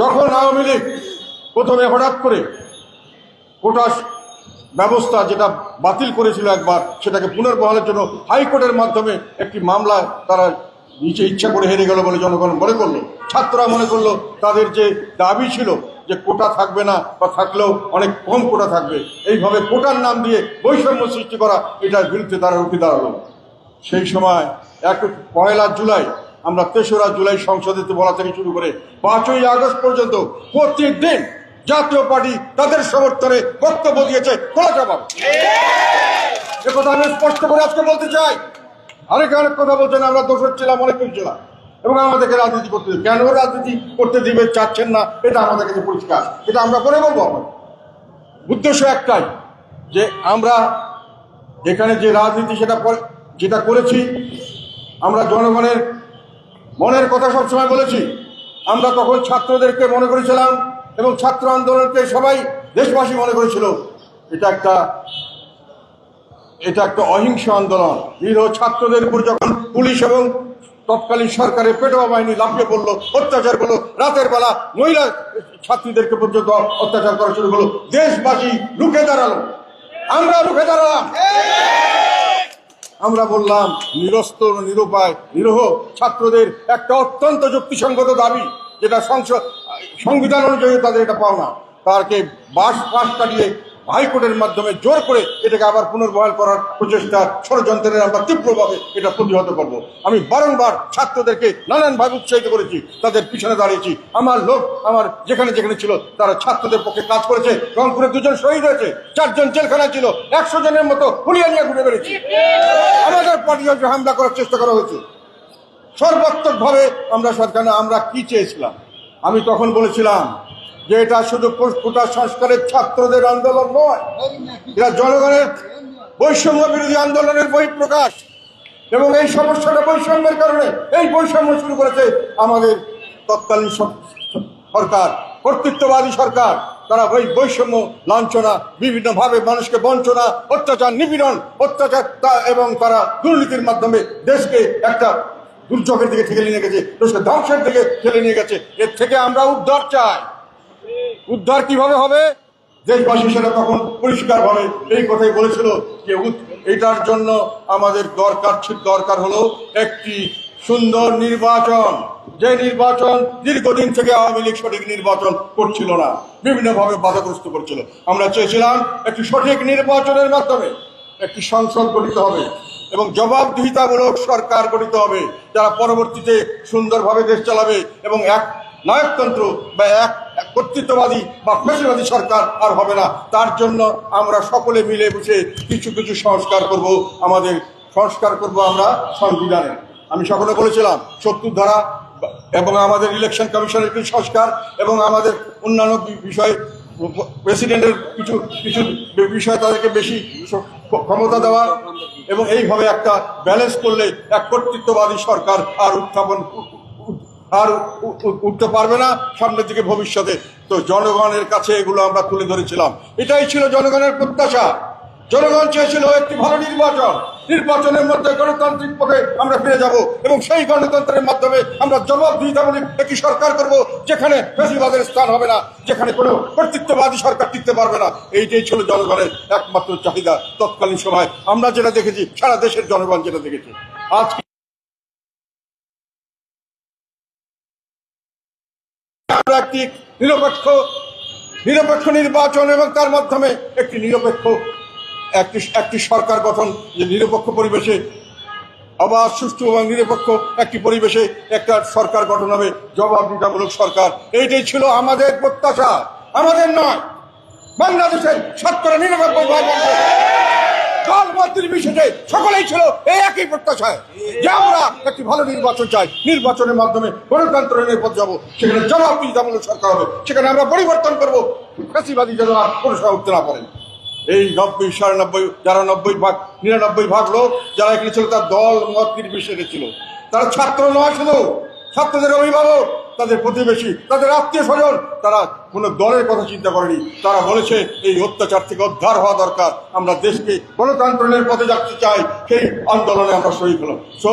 যখন আওয়ামী লীগ প্রথমে হঠাৎ করে কোটা ব্যবস্থা যেটা বাতিল করেছিল একবার, সেটাকে পুনর্বহালের জন্য হাইকোর্টের মাধ্যমে একটি মামলা তারা নিচে ইচ্ছা করে হেরে গেল বলে জনগণ মনে করল। ছাত্ররা মনে করল তাদের যে দাবি ছিল যে কোটা থাকবে না বা থাকলেও অনেক কম কোটা থাকবে, এইভাবে কোটার নাম দিয়ে বৈষম্য সৃষ্টি করা, এটার বিরুদ্ধে তারা উঠে দাঁড়াল। সেই সময় এক পয়লা জুলাই আমরা তেসরা জুলাই সংসদে বলা থেকে শুরু করে পাঁচই আগস্ট পর্যন্ত প্রতিদিন জাতীয় পার্টি তাদের সমর্থনে বক্তব্য দিয়েছে। খোলা জবাব একথা আমি স্পষ্ট করে আজকে বলতে চাই। আরেক অনেক কথা বলছেন, আমরা দোষর ছিলাম অনেক ছিলাম এবং আমাদেরকে রাজনীতি করতে কেন রাজনীতি করতে দিবে, চাচ্ছেন না, এটা আমাদের কাছে পরিষ্কার। এটা আমরা করে বলব আমরা উদ্দেশ্য একটাই, যে আমরা এখানে যে রাজনীতি সেটা যেটা করেছি, আমরা জনগণের মনের কথা সবসময় বলেছি। আমরা তখন ছাত্রদেরকে মনে করেছিলাম এবং ছাত্র আন্দোলনকে সবাই দেশবাসী মনে করেছিল। এটা একটা এটা একটা অহিংস আন্দোলন। নিরীহ ছাত্রদের উপর যখন পুলিশ এবং তৎকালীন সরকারের পেটোয়া বাহিনী লাফিয়ে পড়ল, অত্যাচার করল, রাতের বেলা মহিলা ছাত্রীদেরকে পর্যন্ত অত্যাচার করা শুরু করল, দেশবাসী রুখে দাঁড়াল। আমরা রুখে দাঁড়ালাম। আমরা বললাম নিরস্ত নিরুপায়, নিরহ ছাত্রদের একটা অত্যন্ত যুক্তিসঙ্গত দাবি, যেটা সংসদ, সংবিধান অনুযায়ী তাদের এটা পাওনা। তারকে বাস পাশ কাটিয়ে হাইকোর্টের মাধ্যমে জোর করে এটাকে আবার পুনর্বহাল করার প্রচেষ্টা ষড়যন্ত্রের আমরা তীব্রভাবে এটা প্রতিহত করব। আমি বারংবার ছাত্রদেরকে নানানভাবে উৎসাহিত করেছি, তাদের পিছনে দাঁড়িয়েছি। আমার লোক, আমার যেখানে যেখানে ছিল, তারা ছাত্রদের পক্ষে কাজ করেছে। রংপুরে দুজন শহীদ হয়েছে, চারজন জেলখানায় ছিল, একশো জনের মতো হুলিয়া নিয়ে ঘুরে বেড়েছি। আমাদের পার্টি হামলা করার চেষ্টা করা হয়েছে। সর্বাত্মকভাবে আমরা সরকার, আমরা কি চেয়েছিলাম? আমি তখন বলেছিলাম যে এটা শুধু কোটা সংস্কারের ছাত্রদের আন্দোলন নয়, এটা জনগণের বৈষম্য বিরোধী আন্দোলনের বহিঃপ্রকাশ। এবং এই সমস্যাটা বৈষম্যের কারণে এই বৈষম্য শুরু করেছে আমাদের তৎকালীন সরকার, কর্তৃত্ববাদী সরকার। তারা ওই বৈষম্য লাঞ্ছনা, বিভিন্নভাবে মানুষকে বঞ্চনা, অত্যাচার, নিপীড়ন, অত্যাচার এবং তারা দুর্নীতির মাধ্যমে দেশকে একটা দুর্যোগের দিকে ঠেলে নিয়ে গেছে, দেশকে ধ্বংসের দিকে ঠেলে নিয়ে গেছে। এর থেকে আমরা উদ্ধার চাই। উদ্ধার কীভাবে হবে? দেশবাসী সেটা তখন পরিষ্কারভাবে এই কথাই বলেছিল যে এটার জন্য আমাদের দরকার দরকার হলো একটি সুন্দর নির্বাচন। যে নির্বাচন দীর্ঘদিন থেকে আওয়ামী লীগ সঠিক নির্বাচন করছিল না, বিভিন্নভাবে বাধাগ্রস্ত করছিল। আমরা চেয়েছিলাম একটি সঠিক নির্বাচনের মাধ্যমে একটি সংসদ গঠিত হবে এবং জবাবদিহিতামূলক সরকার গঠিত হবে, যারা পরবর্তীতে সুন্দরভাবে দেশ চালাবে এবং এক নায়কতন্ত্র বা এক কর্তৃত্ববাদী বা ফেসিবাদী সরকার আর হবে না। তার জন্য আমরা সকলে মিলে বসে কিছু কিছু সংস্কার করব, আমাদের সংস্কার করব আমরা সংবিধানে। আমি সকলে বলেছিলাম, সত্তর ধারা এবং আমাদের ইলেকশন কমিশনের কিছু সংস্কার এবং আমাদের অন্যান্য বিষয়ে প্রেসিডেন্টের কিছু কিছু বিষয় তাদেরকে বেশি ক্ষমতা দেওয়া এবং এইভাবে একটা ব্যালেন্স করলে এক কর্তৃত্ববাদী সরকার আর উত্থাপন আর উঠতে পারবে না সামনের দিকে ভবিষ্যতে। তো জনগণের কাছে এগুলো আমরা তুলে ধরেছিলাম। এটাই ছিল জনগণের প্রত্যাশা। জনগণ চেয়েছিল একটি ভালো নির্বাচন। নির্বাচনের মধ্যে গণতান্ত্রিক পথে আমরা ফিরে যাব এবং সেই গণতন্ত্রের মাধ্যমে আমরা জবাবদিহিতামূলক একটি সরকার করব যেখানে বেশিরভাগের স্থান হবে না, যেখানে কোনো কর্তৃত্ববাদী সরকার টিকতে পারবে না। এইটাই ছিল জনগণের একমাত্র চাহিদা তৎকালীন সময়। আমরা যেটা দেখেছি, সারা দেশের জনগণ যেটা দেখেছে। আজকে একটি নিরপেক্ষ নিরপেক্ষ নির্বাচন এবং তার মাধ্যমে একটি নিরপেক্ষ, একটি একটি সরকার গঠন, যে নিরপেক্ষ পরিবেশে আবার সুষ্ঠু এবং নিরপেক্ষ একটি পরিবেশে একটা সরকার গঠন হবে, জবাবদিহিতামূলক সরকার। এইটাই ছিল আমাদের প্রত্যাশা। আমাদের নয়, বাংলাদেশের শতকরা ভাগ দল মত নির্বিশেষে সকলেই ছিল এই একই প্রত্যাশায় যে আমরা একটি ভালো নির্বাচন চাই। নির্বাচনের মাধ্যমে গণতন্ত্রের নিরাপদ যাব, সেখানে জবাবদিহিতামূলক সরকার হবে। সেখানে আমরা পরিবর্তন করব। ফ্যাসিবাদী যেন আর কোনো সময় উঠতে না পারেন। এই নব্বই, সাড়ে নব্বই, যারা নব্বই ভাগ, নিরানব্বই ভাগ লোক, যারা এখানে ছিল তার দল, মত নির্বিশেষে ছিল। তারা ছাত্র নয় শুধু, ছাত্রদের অভিভাবক। তাদের প্রতিবেশী, তাদের আত্মীয় স্বজন, তারা কোনো দলের কথা চিন্তা করেনি। তারা বলেছে, এই অত্যাচার থেকে উদ্ধার হওয়া দরকার। আমরা দেশকে গণতন্ত্রের পথে যাচ্ছে চাই। সেই আন্দোলনে আমরা শহীদ হলাম। সো,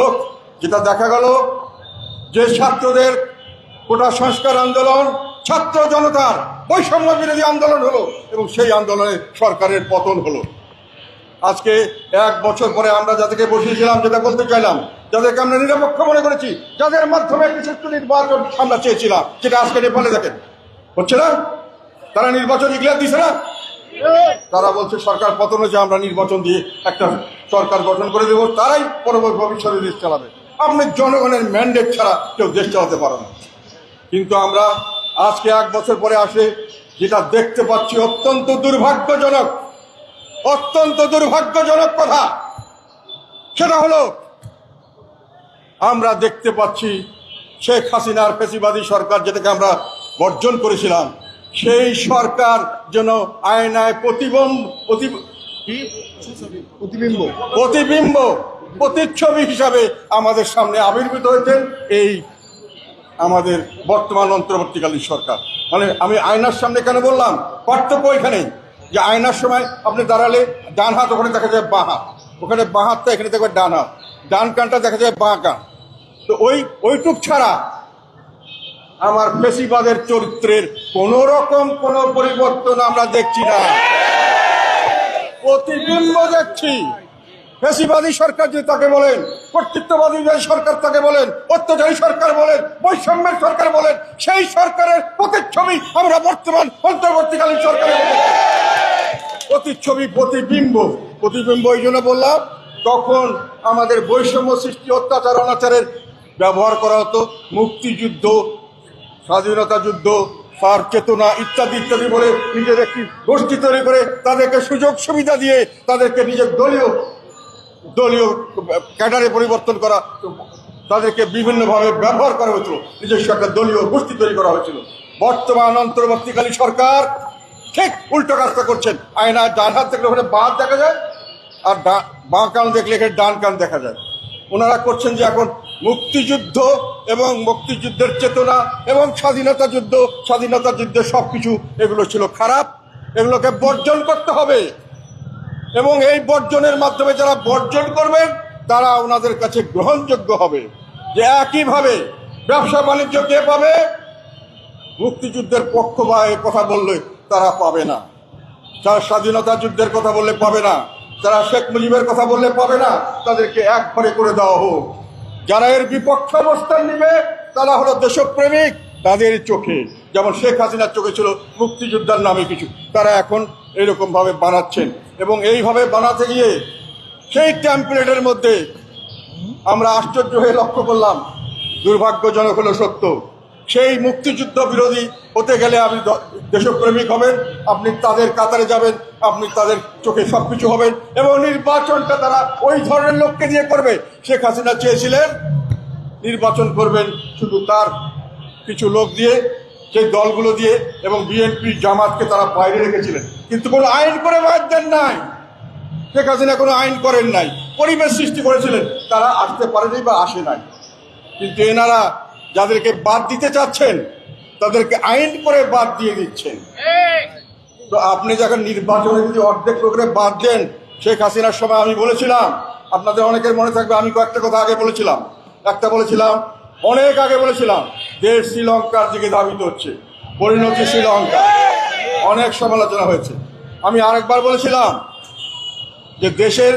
যেটা দেখা গেল, যে ছাত্রদের কোটা সংস্কার আন্দোলন, ছাত্র জনতার বৈষম্য বিরোধী আন্দোলন হলো এবং সেই আন্দোলনে সরকারের পতন হলো। আজকে এক বছর পরে আমরা যাদেরকে বসিয়েছিলাম, যেটা বলতে চাইলাম যাদেরকে আমরা নিরপেক্ষ মনে করেছি, যাদের মাধ্যমে একটি নির্বাচন আমরা চেয়েছিলাম যেটা আজকে নেপালে দেখেন। হচ্ছে না? তারা নির্বাচন ইগলার দিছে না? তারা বলছে সরকার পতন হয়েছে, আমরা নির্বাচন দিয়ে একটা সরকার গঠন করে দেবো, তারাই পরবর্তী ভবিষ্যতে দেশ চালাবে। আপনি জনগণের ম্যান্ডেট ছাড়া কেউ দেশ চালাতে পারে না। কিন্তু আমরা আজকে এক বছর পরে আসে, যেটা দেখতে পাচ্ছি অত্যন্ত দুর্ভাগ্যজনক অত্যন্ত দুর্ভাগ্যজনক কথা, সেটা হলো আমরা দেখতে পাচ্ছি শেখ হাসিনার ফেসিবাদী সরকার যেটাকে আমরা বর্জন করেছিলাম সেই সরকার যেন আয়নায় প্রতিবম্ব প্রতিবিম্ব। প্রতিবিম্ব প্রতিচ্ছবি হিসাবে আমাদের সামনে আবির্ভূত হয়েছেন এই আমাদের বর্তমান অন্তর্বর্তীকালীন সরকার। মানে আমি আয়নার সামনে কেন বললাম? পার্থক্য ওইখানেই যে আয়নার সময় আপনি দাঁড়ালে ডান হাত ওখানে দেখা যায় বাঁ হাত ওখানে বাঁ হাতটা এখানে দেখবে ডান হাত। ডান কানটা দেখা যায় বাঁ কান। তো ওই, ওইটুক ছাড়া আমার পেশিবাদের চরিত্রের কোন রকম কোন পরিবর্তন আমরা দেখছি না। প্রতিবিম্ব দেখছি। ফেসিবাদী সরকার যে তাকে বলেন, কর্তৃত্ববাদী যে সরকার তাকে বলেন, অত্যাচারী সরকার বলেন, বৈষম্যের সরকার বলেন, সেই সরকারের প্রতিচ্ছবি আমরা বর্তমান, অন্তর্বর্তীকালীন সরকারের প্রতিচ্ছবি, প্রতিবিম্ব প্রতিবিম্ব এই জন্য বললাম তখন আমাদের বৈষম্য সৃষ্টি, অত্যাচার, অনাচারের ব্যবহার করা হতো। মুক্তিযুদ্ধ, স্বাধীনতা যুদ্ধ, সার চেতনা ইত্যাদি ইত্যাদি বলে নিজের একটি গোষ্ঠী তৈরি করে তাদেরকে সুযোগ সুবিধা দিয়ে তাদেরকে নিজের দলীয় দলীয় ক্যাডারে পরিবর্তন করা, তাদেরকে বিভিন্নভাবে ব্যবহার করা হয়েছিল। নিজস্ব একটা দলীয় গোষ্ঠী তৈরি করা হয়েছিল। বর্তমান অন্তর্বর্তীকালীন সরকার ঠিক উল্টো কাজটা করছেন। আয়নায় ডান হাত দেখলে ওখানে বাঁ হাত দেখা যায়। আর বাঁ কান দেখলে এখানে ডান কান দেখা যায়। ওনারা করছেন যে এখন মুক্তিযুদ্ধ এবং মুক্তিযুদ্ধের চেতনা এবং স্বাধীনতা যুদ্ধ, স্বাধীনতা যুদ্ধের সব কিছু এগুলো ছিল খারাপ, এগুলোকে বর্জন করতে হবে। এবং এই বর্জনের মাধ্যমে যারা বর্জন করবেন, তারা ওনাদের কাছে গ্রহণযোগ্য হবে। যে একইভাবে ব্যবসা বাণিজ্য কে পাবে? মুক্তিযুদ্ধের পক্ষ বা কথা বললে তারা পাবে না। যারা স্বাধীনতা যুদ্ধের কথা বললে পাবে না। যারা শেখ মুজিবের কথা বললে পাবে না, তাদেরকে এক ঘরে করে দেওয়া হোক। যারা এর বিপক্ষ অবস্থান নিবে, তারা হলো দেশপ্রেমিক, তাদের চোখে। যেমন শেখ হাসিনার চোখে ছিল মুক্তিযোদ্ধার নামে কিছু। তারা এখন এরকম ভাবে বানাচ্ছেন। এবং এইভাবে বানাতে গিয়ে সেই ট্যাম্পলেটের মধ্যে আমরা আশ্চর্য হয়ে লক্ষ্য করলাম, দুর্ভাগ্যজনক হলো সত্য। সেই মুক্তিযুদ্ধ বিরোধী হতে গেলে আপনি দেশপ্রেমিক হবেন, আপনি তাদের কাতারে যাবেন, আপনি তাদের চোখে সব কিছু হবেন এবং নির্বাচনটা তারা ওই ধরনের লোককে দিয়ে করবে। শেখ হাসিনা চেয়েছিলেন নির্বাচন করবেন শুধু তার কিছু লোক দিয়ে সেই দলগুলো দিয়ে এবং বিএনপি জামাতকে তারা বাইরে রেখেছিলেন। কিন্তু কোনো আইন করে বাদ দেন নাই। শেখ হাসিনা কোনো আইন করেন নাই। পরিবেশ সৃষ্টি করেছিলেন। তারা আসতে পারেনি বা আসে নাই। কিন্তু এনারা যাদেরকে বাদ দিতে চাচ্ছেন তাদেরকে আইন করে বাদ দিয়ে দিচ্ছেন। তো আপনি যখন নির্বাচনে যদি অর্ধেক লোকের বাদ দেন শেখ হাসিনার সময় আমি বলেছিলাম আপনাদের অনেকের মনে থাকবে আমি কয়েকটা কথা আগে বলেছিলাম। একটা বলেছিলাম অনেক আগে বলেছিলাম দেশ শ্রীলঙ্কার দিকে ধাবিত হচ্ছে পরিণতি শ্রীলঙ্কা। অনেক সমালোচনা হয়েছে। আমি আরেকবার বলেছিলাম যে দেশের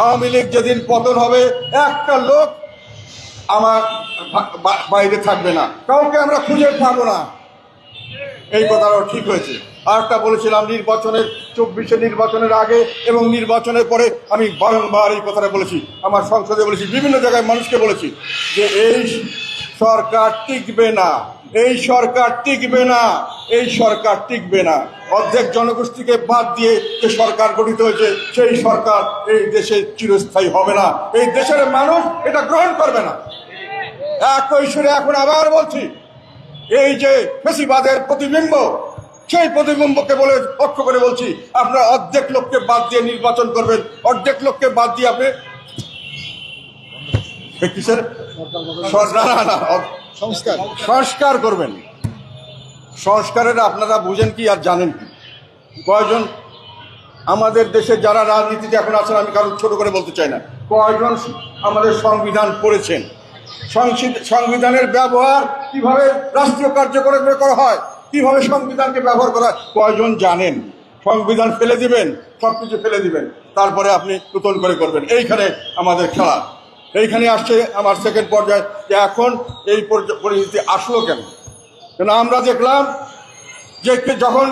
আওয়ামী লীগ যেদিন পতন হবে একটা লোক আমার বাইরে থাকবে না। কাউকে আমরা খুঁজে পাবো না। এই কথাটাও ঠিক হয়েছে। আর একটা বলেছিলাম, নির্বাচনের, চব্বিশে নির্বাচনের আগে এবং নির্বাচনের পরে আমি বারংবার এই কথাটা বলেছি। আমার সংসদে বলেছি, বিভিন্ন জায়গায় মানুষকে বলেছি যে এই সরকার টিকবে না। এই সরকার টিকবে না, এই সরকার টিকবে না। অর্ধেক জনগোষ্ঠীকে বাদ দিয়ে যে সরকার গঠিত হয়েছে, সেই সরকার এই দেশে চিরস্থায়ী হবে না। এই দেশের মানুষ এটা গ্রহণ করবে না। একই সুরে এখন আবার বলছি, এই যে ফেসিবাদের প্রতিবিম্ব, সেই প্রতিবিম্বকে বলে লক্ষ্য করে বলছি, আপনারা অর্ধেক লোককে বাদ দিয়ে নির্বাচন করবেন। অর্ধেক লোককে বাদ দিয়ে আপনি কিসের সংস্কার। সংস্কার করবেন। সংস্কারের আপনারা বুঝেন কি আর জানেন কি? কয়জন আমাদের দেশে যারা রাজনীতিতে এখন আছেন আমি কারণ ছোট করে বলতে চাই না। কয়জন আমাদের সংবিধান পড়েছেন সংবিধানের ব্যবহার কীভাবে রাষ্ট্রীয় কার্যক্রমে করা হয়? কীভাবে সংবিধানকে ব্যবহার করা হয়? কয়জন জানেন? সংবিধান ফেলে দিবেন সব কিছু ফেলে দিবেন। তারপরে আপনি নতুন করে করবেন। এইখানে আমাদের খেলা। এইখানে আসছে আমার সেকেন্ড পর্যায়ে যে এখন এই পরিস্থিতি আসলো কেন? কেন আমরা দেখলাম যে যখন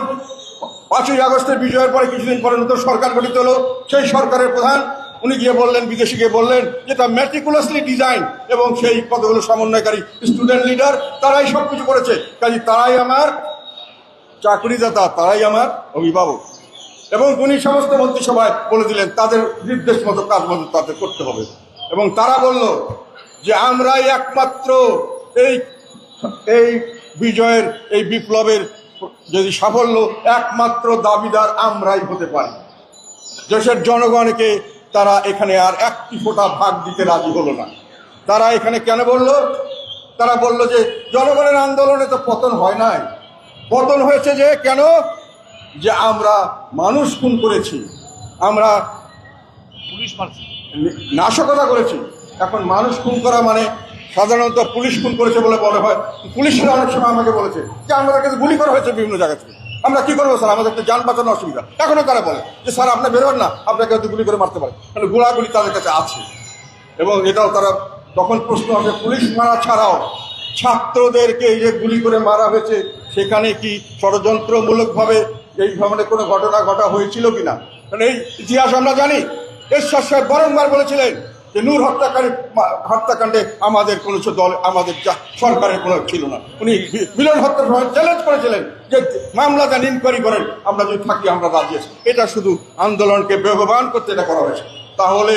পাঁচই আগস্টের বিজয়ের পরে কিছুদিন পরে নতুন সরকার গঠিত হলো, সেই সরকারের প্রধান উনি গিয়ে বললেন, বিদেশি গিয়ে বললেন যেটা ম্যাটিকুলাসলি ডিজাইন এবং সেই কতগুলো সমন্বয়কারী স্টুডেন্ট লিডার তারাই সব কিছু করেছে। কাজে তারাই আমার চাকরিদাতা, তারাই আমার অভিভাবক। এবং উনি সমস্ত মন্ত্রিসভায় বলে দিলেন, তাদের নির্দেশ মতো কাজ মতো তাদের করতে হবে। এবং তারা বলল যে আমরাই একমাত্র এই এই বিজয়ের, এই বিপ্লবের যদি সাফল্য, একমাত্র দাবিদার আমরাই হতে পারি। দেশের জনগণকে তারা এখানে আর একটি ফোঁটা ভাগ দিতে রাজি হলো না। তারা এখানে কেন বলল? তারা বলল যে জনগণের আন্দোলনে তো পতন হয় নাই। পতন হয়েছে যে কেন? যে আমরা মানুষ খুন করেছি। আমরা পুলিশ মারছে। নাশকতা করেছি। এখন মানুষ খুন করা মানে সাধারণত পুলিশ খুন করেছে বলে বলে হয়। পুলিশরা অনেক সময় আমাকে বলেছে যে, আমাদের কাছে গুলি করা হয়েছে বিভিন্ন জায়গা থেকে। আমরা কি করব স্যার? আমাদের তো যান বাঁচানো অসুবিধা। এখনও তারা বলে যে, স্যার, আপনি বেরোন না। আপনাকে হয়তো গুলি করে মারতে পারে। মানে গোলাগুলি তাদের কাছে আছে। এবং এটাও তারা তখন প্রশ্ন আসে, পুলিশ মারা ছাড়াও ছাত্রদেরকে এই যে গুলি করে মারা হয়েছে, সেখানে কি ষড়যন্ত্রমূলকভাবে এই ধরনের কোনো ঘটনা ঘটা হয়েছিল কিনা? কারণ এই ইতিহাস আমরা জানি। এরশাদ সাহেব বারংবার বলেছিলেন যে নূর হত্যাকারী হত্যাকাণ্ডে আমাদের কোনো দল, আমাদের সরকারের কোনো ছিল না। উনি মিলন হত্যার সময় চ্যালেঞ্জ করেছিলেন যে মামলা দেন ইনকোয়ারি করেন, আমরা যদি থাকি আমরা আছি। এটা শুধু আন্দোলনকে বেগবান করতে এটা করা হয়েছে। তাহলে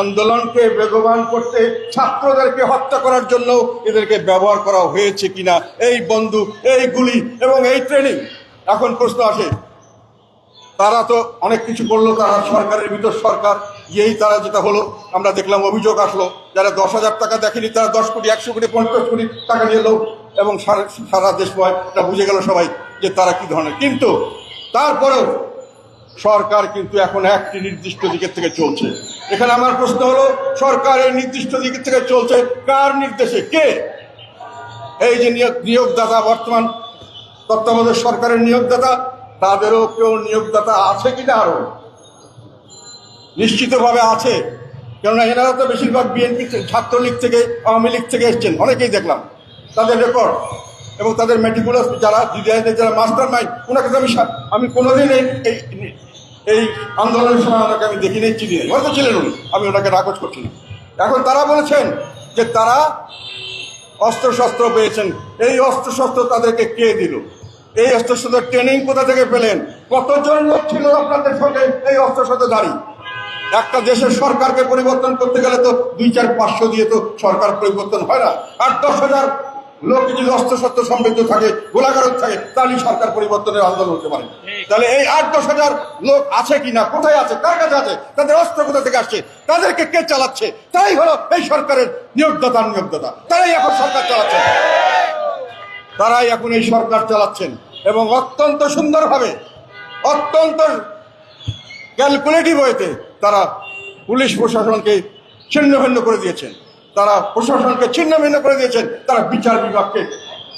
আন্দোলনকে বেগবান করতে ছাত্রদেরকে হত্যা করার জন্য এদেরকে ব্যবহার করা হয়েছে কিনা, এই বন্দুক, এই গুলি এবং এই ট্রেনিং এখন প্রশ্ন আসে তারা তো অনেক কিছু করল, তারা সরকারের ভিতর সরকার এই তারা যেটা হলো, আমরা দেখলাম অভিযোগ আসলো, যারা দশ হাজার টাকা দেখেনি, তারা দশ কোটি, একশো কোটি, পঞ্চাশ কোটি টাকা নিয়ে এবং সারা সারা দেশময় এটা বুঝে গেল সবাই যে তারা কি ধরনের। কিন্তু তারপরেও সরকার কিন্তু এখন একটি নির্দিষ্ট দিকের থেকে চলছে। এখানে আমার প্রশ্ন হলো, সরকার এই নির্দিষ্ট দিকের থেকে চলছে কার নির্দেশে? কে? এই যে নিয়োগ, নিয়োগদাতা, বর্তমান তত্ত্বাবধায়ক সরকারের নিয়োগদাতা তাদেরও কেউ নিয়োগদাতা আছে কিনা আরও? নিশ্চিতভাবে আছে। কেননা এনারা তো বেশিরভাগ বিএনপি ছাত্রলীগ থেকে, আওয়ামী লীগ থেকে এসছেন, অনেকেই দেখলাম। তাদের রেকর্ড এবং তাদের মেটিকুলাস যারা ডিজাইনের যারা মাস্টার মাইন্ড ওনাকে আমি আমি কোনোদিন এই, এই- আন্দোলনের সময় ওনাকে আমি দেখি নেই চিনি নেই। হয়তো ছিলেন উনি, আমি ওনাকে নাকচ করছি না। এখন তারা বলেছেন যে তারা অস্ত্রশস্ত্র পেয়েছেন। এই অস্ত্রশস্ত্র তাদেরকে কে দিল? এই অস্ত্র অস্ত্রশস্ত্র ট্রেনিং কোথা থেকে পেলেন? কতজন লোক ছিল আপনাদের সঙ্গে এই অস্ত্র অস্ত্রশস্ত্রধারী একটা দেশের সরকারকে পরিবর্তন করতে গেলে তো দুই, চার, পাঁচশো দিয়ে তো সরকার পরিবর্তন হয় না। আর দশ হাজার লোক যদি অস্ত্র অস্ত্রশস্ত্র সমৃদ্ধ থাকে, গোলাগারদ থাকে তাহলে সরকার পরিবর্তনের আন্দোলন হতে পারে। তাহলে এই আট, দশ হাজার লোক আছে কিনা, কোথায় আছে, কার কাছে আছে, তাদের অস্ত্র কোথা থেকে আসছে, তাদেরকে কে চালাচ্ছে? তাই হলো এই সরকারের নিয়োগদাতা নিয়োগদাতা। তারাই এখন সরকার চালাচ্ছে তারাই এখন এই সরকার চালাচ্ছেন। এবং অত্যন্ত সুন্দরভাবে, অত্যন্ত ক্যালকুলেটিভ ওয়েতে তারা পুলিশ প্রশাসনকে ছিন্ন ভিন্ন করে দিয়েছেন। তারা প্রশাসনকে ছিন্ন ভিন্ন করে দিয়েছেন। তারা বিচার বিভাগকে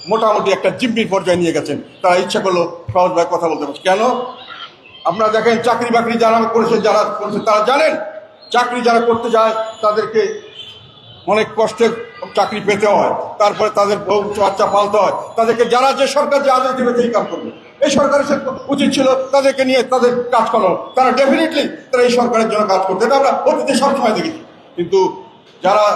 মোটামুটি একটা জিম্মির পর্যায়ে নিয়ে গেছেন। তারা ইচ্ছা করল সহজভাবে কথা বলতে পারছে। কেন? আপনারা দেখেন চাকরি বাকরি যারা করেছেন, যারা করেছে তারা জানেন, চাকরি যারা করতে যায়, তাদেরকে অনেক কষ্টে চাকরি পেতে হয়, তারপরে তাদের বউ বাচ্চা পালতে হয়। তাদেরকে যারা যে সরকার যে আদেশ দেবে সেই কাজ করবে। এই সরকারের সে উচিত ছিল তাদেরকে নিয়ে তাদের কাজ করানো। তারা ডেফিনেটলি তারা এই সরকারের জন্য কাজ করতে এটা আমরা অতীতে সবসময় দেখেছি। কিন্তু যারা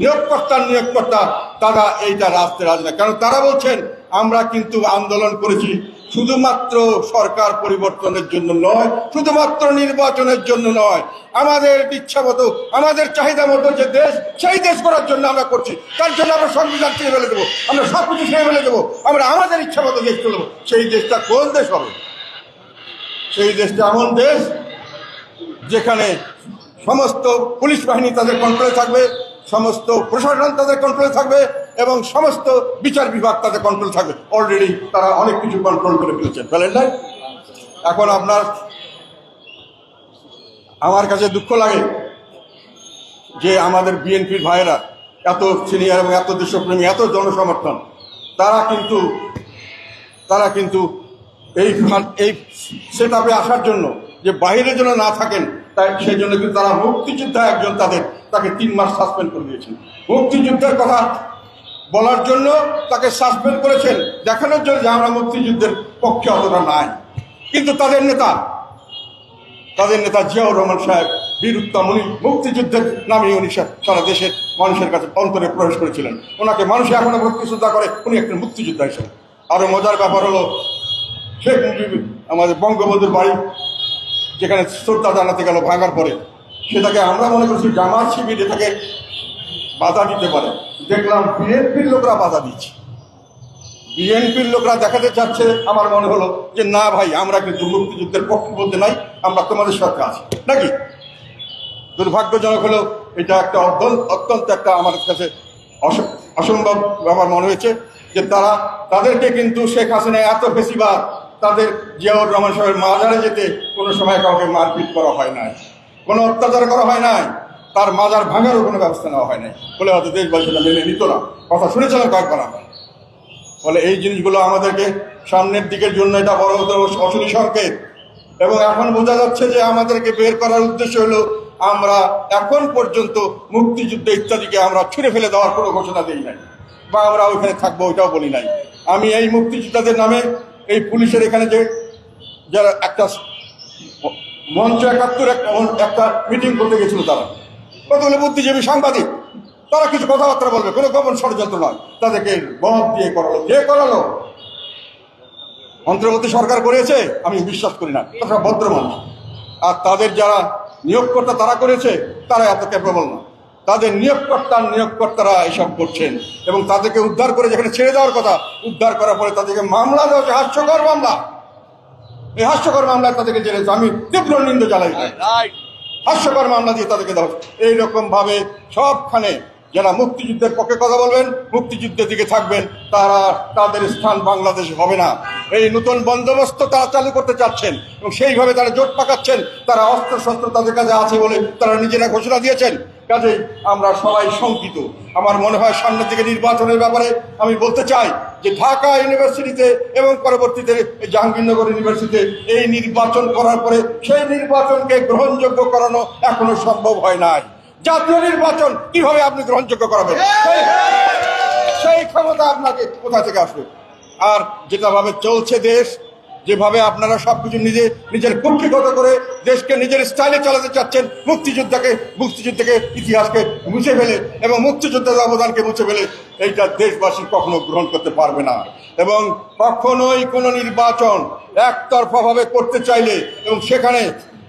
নিয়োগকর্তার নিয়োগকর্তা, তারা এইটা রাস্তে রাজি না। কারণ তারা বলছেন, আমরা কিন্তু আন্দোলন করেছি শুধুমাত্র সরকার পরিবর্তনের জন্য নয়, শুধুমাত্র নির্বাচনের জন্য নয়, আমাদের ইচ্ছা মতো, আমাদের চাহিদা মতো যে দেশ, সেই দেশ করার জন্য আমরা করছি। তার জন্য আমরা সংবিধান ছেড়ে ফেলে দেবো, আমরা সব কিছু ছেড়ে ফেলে দেবো, আমরা আমাদের ইচ্ছা মতো দেশ চলবো সেই দেশটা কোন দেশ হবে? সেই দেশটা এমন দেশ যেখানে সমস্ত পুলিশ বাহিনী তাদের কন্ট্রোলে থাকবে, সমস্ত প্রশাসন তাদের কন্ট্রোলে থাকবে এবং সমস্ত বিচার বিভাগ তাদের কন্ট্রোল থাকবে অলরেডি তারা অনেক কিছু কন্ট্রোল করে ফেলেছেন। ফেলেন নাই? এখন আপনার, আমার কাছে দুঃখ লাগে যে আমাদের বিএনপির ভাইয়েরা এত সিনিয়র এবং এত দেশপ্রেমী, এত জনসমর্থন, তারা কিন্তু তারা কিন্তু এই এই সেট আপে আসার জন্য যে বাইরে যেন না থাকেন, তাই সেই জন্য কিন্তু তারা মুক্তিযোদ্ধা একজন তাদের, তাকে তিন মাস সাসপেন্ড করে দিয়েছেন। মুক্তিযুদ্ধের কথা বলার জন্য তাকে সাসপেন্ড করেছেন। দেখানোর জন্য যে আমরা মুক্তিযুদ্ধের পক্ষে অতটা নাই। কিন্তু তাদের নেতা তাদের নেতা জিয়াউর রহমান সাহেব, বীর উত্তমণি মুক্তিযুদ্ধের নামে উনি সারা দেশের মানুষের কাছে অন্তরে প্রবেশ করেছিলেন। ওনাকে মানুষ এখনও ভক্তি শ্রদ্ধা করে উনি একজন মুক্তিযোদ্ধা হিসেবে। আরও মজার ব্যাপার হলো, শেখ আমাদের বঙ্গবন্ধুর বাড়ি, যেখানে শ্রদ্ধা জানাতে গেল ভাঙার পরে, সেটাকে আমরা মনে করছি জামাত শিবির এটাকে বাধা দিতে পারে। দেখলাম বিএনপির লোকরা বাধা দিচ্ছে। বিএনপির লোকরা দেখাতে চাচ্ছে, আমার মনে হলো যে, না ভাই, আমরা কিন্তু মুক্তিযুদ্ধের পক্ষে বলতে নাই, আমরা তোমাদের সাথে আছি। নাকি? দুর্ভাগ্যজনক হলো, এটা একটা অত্যন্ত অত্যন্ত একটা আমার কাছে অস- অসম্ভব ব্যাপার মনে হয়েছে যে, তারা, তাদেরকে কিন্তু শেখ হাসিনা এত বেশিবার তাদের জিয়াউর রহমান সাহেবের মাজারে যেতে কোনো সময় কাউকে মারপিট করা হয় নাই। কোনো অত্যাচার করা হয় নাই। তার মাজার ভাঙারও কোনো ব্যবস্থা নেওয়া হয় নাই। বলে হয়তো দেশবাসী সেটা মেনে নিত না। কথা শুনেছিলাম কয়েকবার আমরা। ফলে এই জিনিসগুলো আমাদেরকে সামনের দিকের জন্য এটা বড় হতে অশনি সংকেত। এবং এখন বোঝা যাচ্ছে যে আমাদেরকে বের করার উদ্দেশ্য হলো আমরা এখন পর্যন্ত মুক্তিযুদ্ধ ইত্যাদিকে আমরা ছুঁড়ে ফেলে দেওয়ার কোনো ঘোষণা দিই নাই। বা আমরা ওইখানে থাকব ওইটাও বলি নাই। আমি এই মুক্তিযোদ্ধাদের নামে এই পুলিশের এখানে যে যারা একটা মঞ্চ একাত্তর একটা একটা মিটিং করতে গেছিল তারা। কতগুলো বুদ্ধিজীবী সাংবাদিক। তারা কিছু কথাবার্তা বলবে, কোনো গোপন ষড়যন্ত্র নয়। তাদেরকে বধ দিয়ে করালো। যে করালো? অন্তর্বর্তী সরকার করেছে? আমি বিশ্বাস করি না। তারা ভদ্র মানুষ। আর তাদের যারা নিয়োগকর্তা তারা করেছে, তারা এত ক্যাপেবল না। তাদের নিয়োগকর্তার নিয়োগকর্তারা এসব করছেন এবং তাদেরকে উদ্ধার করে যেখানে ছেড়ে দেওয়ার কথা, উদ্ধার করার পরে তাদেরকে মামলা দেওয়া হচ্ছে হাস্যকর মামলা। এই হাস্যকর মামলায় তাদেরকে জেলে আমি তীব্র নিন্দ জ্বালাই হাস্যকর মামলা দিয়ে তাদেরকে দেওয়া এইরকমভাবে এইরকম ভাবে সবখানে যারা মুক্তিযুদ্ধের পক্ষে কথা বলবেন, মুক্তিযুদ্ধের দিকে থাকবেন, তারা তাদের স্থান বাংলাদেশ হবে না। এই নতুন বন্দোবস্ত তারা চালু করতে চাচ্ছেন এবং সেইভাবে তারা জোট পাকাচ্ছেন, তারা অস্ত্র শস্ত্র তাদের কাছে আছে বলে তারা নিজেরা ঘোষণা দিয়েছেন। কাজেই আমরা সবাই শঙ্কিত। আমার মনে হয় সামনের দিকে নির্বাচনের ব্যাপারে আমি বলতে চাই যে ঢাকা ইউনিভার্সিটিতে এবং পরবর্তীতে জাহাঙ্গীরনগর ইউনিভার্সিটিতে এই নির্বাচন করার পরে সেই নির্বাচনকে গ্রহণযোগ্য করানো এখনও সম্ভব হয় নাই। জাতীয় নির্বাচন কীভাবে আপনি গ্রহণযোগ্য করাবেন? সেই ক্ষমতা আপনাকে কোথা থেকে আসবে? আর যেটা ভাবে চলছে দেশ, যেভাবে আপনারা সবকিছু নিজে, নিজের কুক্ষিগত করে দেশকে নিজের স্টাইলে চালাতে চাচ্ছেন, মুক্তিযোদ্ধাকে, মুক্তিযুদ্ধকে, ইতিহাসকে মুছে ফেলে এবং মুক্তিযোদ্ধার অবদানকে মুছে ফেলে, এইটা দেশবাসী কখনো গ্রহণ করতে পারবে না। এবং কখনোই কোনো নির্বাচন একতরফাভাবে করতে চাইলে এবং সেখানে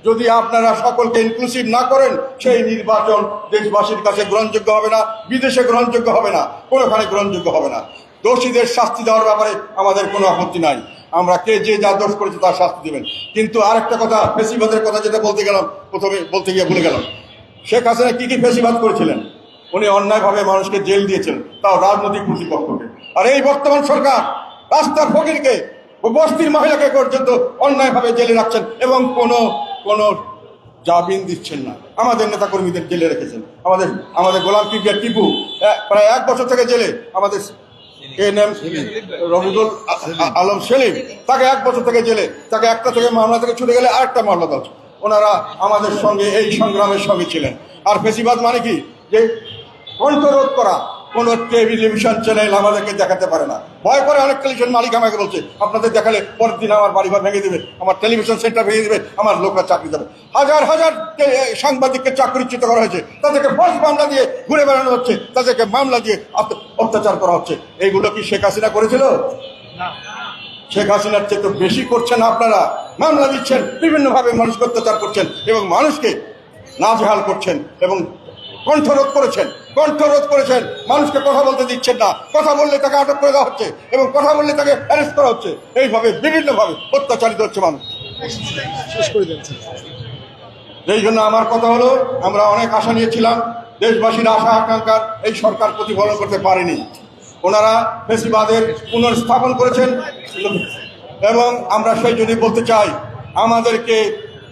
যদি আপনারা সকলকে ইনক্লুসিভ না করেন, সেই নির্বাচন দেশবাসীর কাছে গ্রহণযোগ্য হবে না, বিদেশে গ্রহণযোগ্য হবে না, কোনোখানে গ্রহণযোগ্য হবে না। দোষীদের শাস্তি দেওয়ার ব্যাপারে আমাদের কোনো আপত্তি নাই। আমরা কে যে যা দোষ করেছে তার শাস্তি দেবেন। কিন্তু আরেকটা কথা, ফেসিবাদের কথা যেটা বলতে গেলাম, প্রথমে বলতে গিয়ে ভুলে গেলাম। শেখ হাসিনা কী কী ফেসিবাদ করেছিলেন? উনি অন্যায়ভাবে মানুষকে জেল দিয়েছেন, তাও রাজনৈতিক কর্তৃপক্ষকে। আর এই বর্তমান সরকার রাস্তার ফকিরকে, বস্তির মহিলাকে পর্যন্ত অন্যায়ভাবে জেলে রাখছেন এবং কোনো কোনো জামিন দিচ্ছেন না। আমাদের নেতা কর্মীদের জেলে রেখেছেন। আমাদের আমাদের গোলাম কিবিয়া টিপু প্রায় এক বছর থেকে জেলে। আমাদের এনএম রবিদুল আ- আ- আলম সেলিম। তাকে এক বছর থেকে জেলে, তাকে একটা থেকে মামলা থেকে ছুটে গেলে আরেকটা মামলা দেওয়া ওনারা আমাদের সঙ্গে এই সংগ্রামের সঙ্গে ছিলেন। আর বেশিরভাগ মানে কি? যে কণ্ঠরোধ করা কোনো টেলিভিশন চ্যানেল আমাদেরকে দেখাতে পারে না। ভয় করে অনেক টেলিভিশন মালিক আমাকে বলছে আপনাদের দেখালে পরের দিন আমার বাড়ি ঘর ভেঙে দেবে আমার টেলিভিশন সেন্টার ভেঙে দেবে আমার লোকরা চাকরি দেবে। হাজার হাজার সাংবাদিককে চাকরিচ্যুত করা হয়েছে তাদেরকে ফলস মামলা দিয়ে ঘুরে বেড়ানো হচ্ছে তাদেরকে মামলা দিয়ে অত্যাচার করা হচ্ছে। এইগুলো কি শেখ হাসিনা করেছিল? না। শেখ হাসিনার চেয়ে তো বেশি করছেন আপনারা। মামলা দিচ্ছেন বিভিন্নভাবে মানুষকে অত্যাচার করছেন এবং মানুষকে নাজেহাল করছেন এবং কণ্ঠরোধ করেছেন কণ্ঠরোধ করেছেন। মানুষকে কথা বলতে দিচ্ছেন না। কথা বললে তাকে আটক করে দেওয়া হচ্ছে এবং কথা বললে তাকে অ্যারেস্ট করা হচ্ছে। এইভাবে বিভিন্নভাবে অত্যাচারিত হচ্ছে মানুষ। এই জন্য আমার কথা হলো আমরা অনেক আশা নিয়েছিলাম দেশবাসীর আশা আকাঙ্ক্ষার এই সরকার প্রতিফলন করতে পারেনি। ওনারা ফেসিবাদের পুনর্স্থাপন করেছেন। এবং আমরা সেই জন্য বলতে চাই আমাদেরকে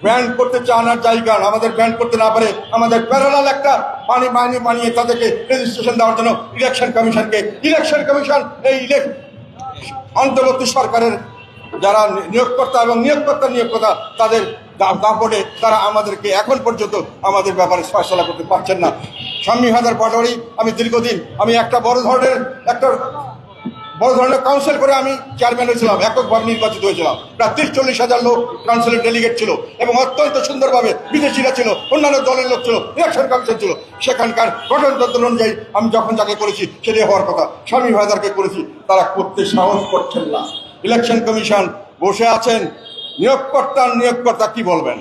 ব্যান্ড করতে চান আর আমাদের ব্যান্ড করতে না পারে, আমাদের প্যারালাল একটা পানি মাইনে মানিয়ে তাদেরকে রেজিস্ট্রেশন দেওয়ার জন্য ইলেকশন কমিশনকে ইলেকশন কমিশন এই অন্তর্বর্তী সরকারের যারা নিয়োগকর্তা এবং নিয়োগকর্তা নিয়োগকর্তা তাদের দাপটে তারা আমাদেরকে এখন পর্যন্ত আমাদের ব্যাপারে ফয়সলা করতে পারছেন না। স্বামী হাজার পাটোয়ারি, আমি দীর্ঘদিন, আমি একটা বড় ধরনের একটা বড় ধরনের কাউন্সিল করে আমি চেয়ারম্যান হয়েছিলাম, এককভাবে নির্বাচিত হয়েছিলাম। প্রায় তিরিশ চল্লিশ হাজার লোক কাউন্সিলের ডেলিগেট ছিল এবং অত্যন্ত সুন্দরভাবে বিদেশিরা ছিল, অন্যান্য দলের লোক ছিল ইলেকশন কমিশন ছিল। সেখানকার গঠনতন্ত্র অনুযায়ী আমি যখন যাকে করেছি, সেটাই হওয়ার কথা। স্বামী ভাইদারকে করেছি, তারা করতে সাহস করছেন না। ইলেকশন কমিশন বসে আছেন নিয়োগকর্তার নিয়োগকর্তা কি বলবেন?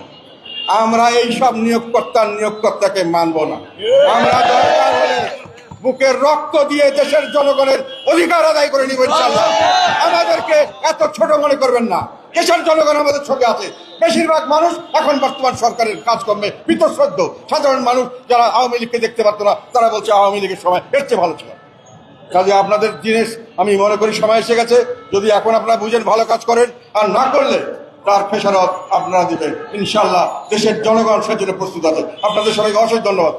আমরা এই সব নিয়োগকর্তার নিয়োগকর্তাকে মানব না। আমরা বুকের রক্ত দিয়ে দেশের জনগণের অধিকার আদায় করে নিব ইনশাল্লাহ আমাদেরকে এত ছোট মনে করবেন না। দেশের জনগণ আমাদের সঙ্গে আছে। বেশিরভাগ মানুষ এখন বর্তমান সরকারের কাজকর্মে বীতশ্রদ্ধ। সাধারণ মানুষ যারা আওয়ামী লীগকে দেখতে পারতো না, তারা বলছে আওয়ামী লীগের সময় এর চেয়ে ভালো ছিল। কাজে আপনাদের জিনিস, আমি মনে করি সময় এসে গেছে। যদি এখন আপনারা বুঝেন ভালো কাজ করেন, আর না করলে তার খেসারত আপনারা দিবেন। ইনশাল্লাহ দেশের জনগণ সেজন্য প্রস্তুত আছে। আপনাদের সবাইকে অশেষ ধন্যবাদ।